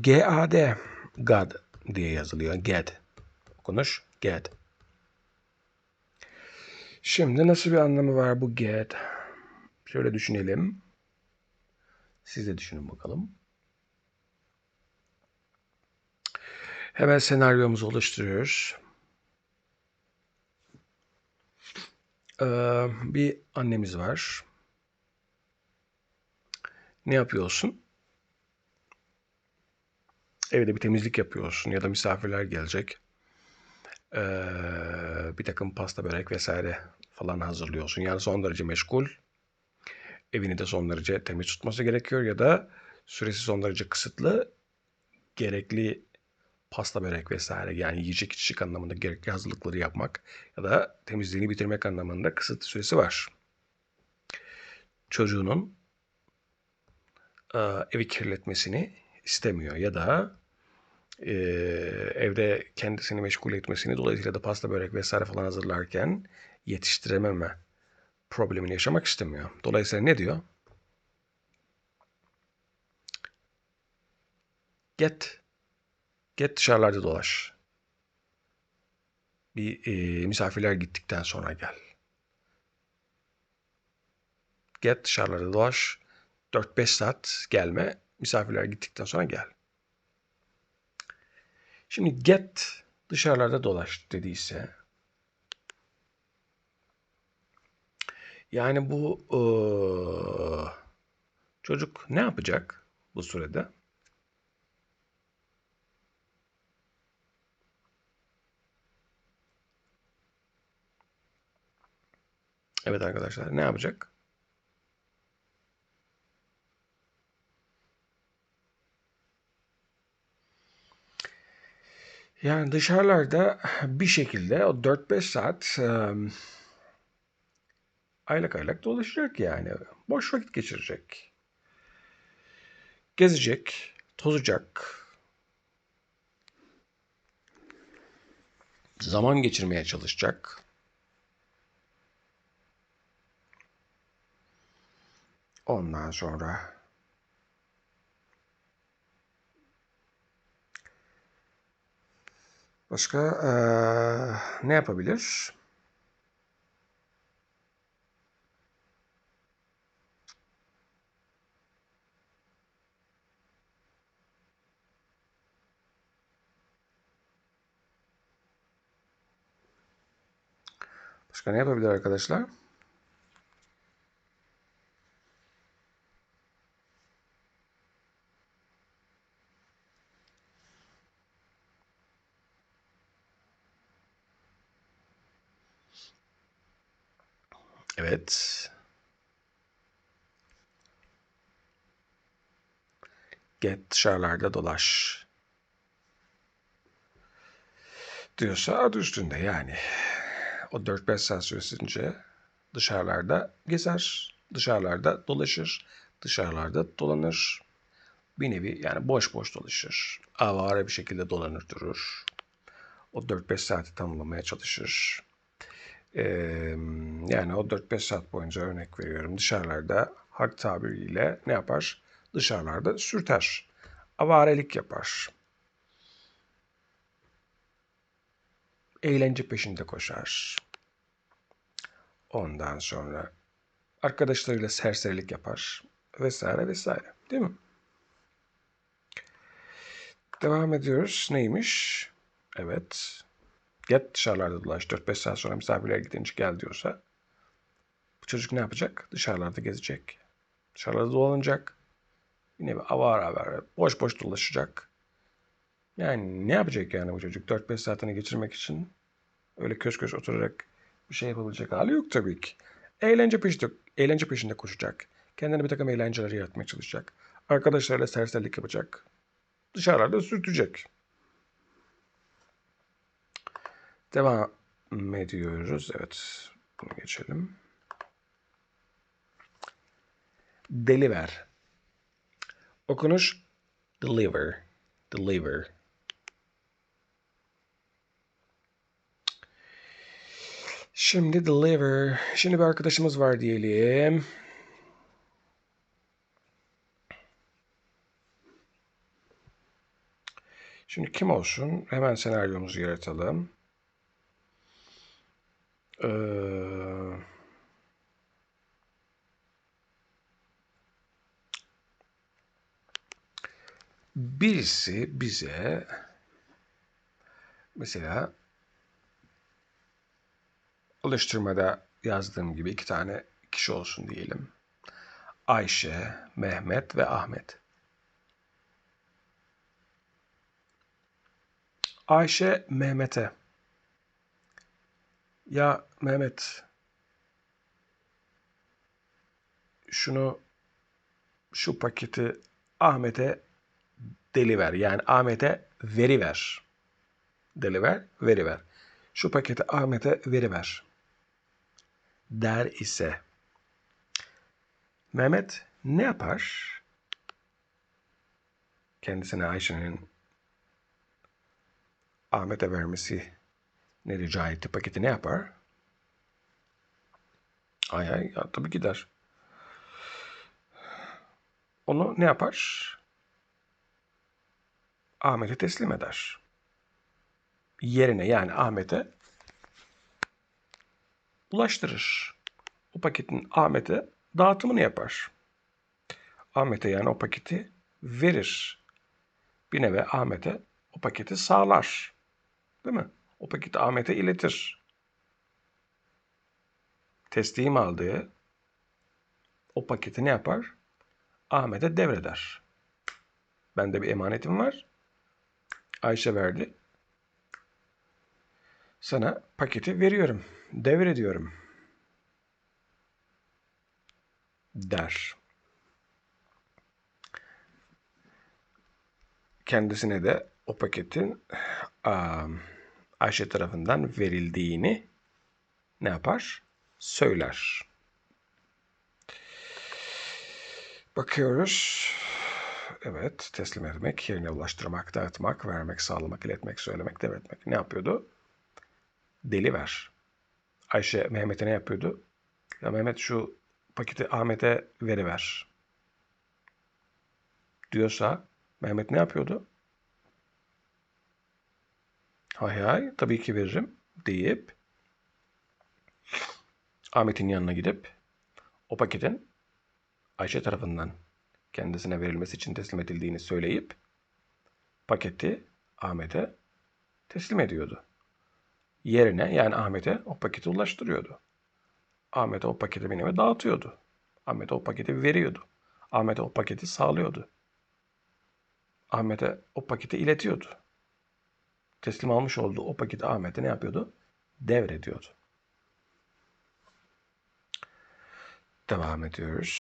G-A-D. God diye yazılıyor. Ged. Okunuş. Ged. Şimdi nasıl bir anlamı var bu get? Şöyle düşünelim. Siz de düşünün bakalım. Hemen senaryomuzu oluşturuyoruz. Ee, bir annemiz var. Ne yapıyorsun? Evde bir temizlik yapıyorsun ya da misafirler gelecek. Ee, bir takım pasta, börek vesaire falan hazırlıyorsun. Yani son derece meşgul. Evini de son derece temiz tutması gerekiyor ya da süresi son derece kısıtlı. Gerekli pasta, börek vesaire yani yiyecek içecek anlamında gerekli hazırlıkları yapmak ya da temizliğini bitirmek anlamında kısıtlı süresi var. Çocuğunun e, evi kirletmesini istemiyor ya da e, evde kendisini meşgul etmesini dolayısıyla da pasta börek vesaire falan hazırlarken yetiştirememe problemini yaşamak istemiyor. Dolayısıyla ne diyor? Get. Get dışarılarda dolaş. Bir e, misafirler gittikten sonra gel. Get dışarılarda dolaş. 4-5 saat gelme. Misafirler gittikten sonra gel. Şimdi get dışarılarda dolaş dediyse yani bu ıı, çocuk ne yapacak bu sürede? Evet arkadaşlar ne yapacak? Yani dışarılarda bir şekilde o 4-5 saat um, aylak aylak dolaşacak yani. Boş vakit geçirecek. Gezecek, tozacak. Zaman geçirmeye çalışacak. Ondan sonra başka ee, ne yapabilir? Başka ne yapabilir arkadaşlar? Evet. Get dışarılarda dolaş. Diyorsa adı üstünde yani. O 4-5 saat süresince dışarılarda gezer, dışarılarda dolaşır, dışarılarda dolanır. Bir nevi yani boş boş dolaşır. Avare bir şekilde dolanır durur. O 4-5 saati tamamlamaya çalışır. Ee, yani o 4-5 saat boyunca örnek veriyorum dışarılarda hak tabiriyle ne yapar? Dışarılarda sürter. Avarelik yapar. Eğlence peşinde koşar. Ondan sonra arkadaşlarıyla serserilik yapar vesaire vesaire. Değil mi? Devam ediyoruz. Neymiş? Evet. Get dışarılarda dolaş. 4-5 saat sonra misafirler gidince gel diyorsa bu çocuk ne yapacak? Dışarılarda gezecek. Dışarılarda dolanacak. Yine bir avar avar boş boş dolaşacak. Yani ne yapacak yani bu çocuk? 4-5 saatini geçirmek için öyle köş köş oturarak bir şey yapabilecek hali yok tabii ki. Eğlence peşinde, eğlence peşinde koşacak. Kendine bir takım eğlenceler yaratmaya çalışacak. Arkadaşlarıyla serserilik yapacak. Dışarılarda sürtecek. Devam ediyoruz. Evet. Bunu geçelim. Deliver. Okunuş deliver. Deliver. Şimdi deliver. Şimdi bir arkadaşımız var diyelim. Şimdi kim olsun? Hemen senaryomuzu yaratalım. Ee, birisi bize mesela alıştırmada yazdığım gibi iki tane kişi olsun diyelim. Ayşe, Mehmet ve Ahmet. Ayşe Mehmet'e ya Mehmet şunu şu paketi Ahmet'e deliver. Yani Ahmet'e veriver. Deliver, veriver. Şu paketi Ahmet'e veriver. Der ise Mehmet ne yapar? Kendisine Ayşe'nin Ahmet'e vermesi ne rica etti paketi ne yapar? Ay ay ya, tabii ki der. Onu ne yapar? Ahmet'e teslim eder. Yerine yani Ahmet'e ulaştırır. O paketin Ahmet'e dağıtımını yapar. Ahmet'e yani o paketi verir. Bir nevi Ahmet'e o paketi sağlar. Değil mi? O paketi Ahmet'e iletir. Teslim aldığı o paketi ne yapar? Ahmet'e devreder. Bende bir emanetim var. Ayşe verdi. Sana paketi veriyorum. Devrediyorum. Der. Kendisine de o paketin um, Ayşe tarafından verildiğini ne yapar? Söyler. Bakıyoruz. Evet, teslim etmek, yerine ulaştırmak, dağıtmak, vermek, sağlamak, iletmek, söylemek, devretmek. Ne yapıyordu? Deli ver. Ayşe Mehmet'e ne yapıyordu? Ya Mehmet şu paketi Ahmet'e veriver. Diyorsa Mehmet ne yapıyordu? Hay hay tabii ki veririm deyip Ahmet'in yanına gidip o paketin Ayşe tarafından kendisine verilmesi için teslim edildiğini söyleyip paketi Ahmet'e teslim ediyordu. Yerine yani Ahmet'e o paketi ulaştırıyordu. Ahmet'e o paketi nevi dağıtıyordu. Ahmet'e o paketi veriyordu. Ahmet'e o paketi sağlıyordu. Ahmet'e o paketi iletiyordu. Teslim almış olduğu o paketi Ahmet'e ne yapıyordu? Devrediyordu. Devam ediyoruz.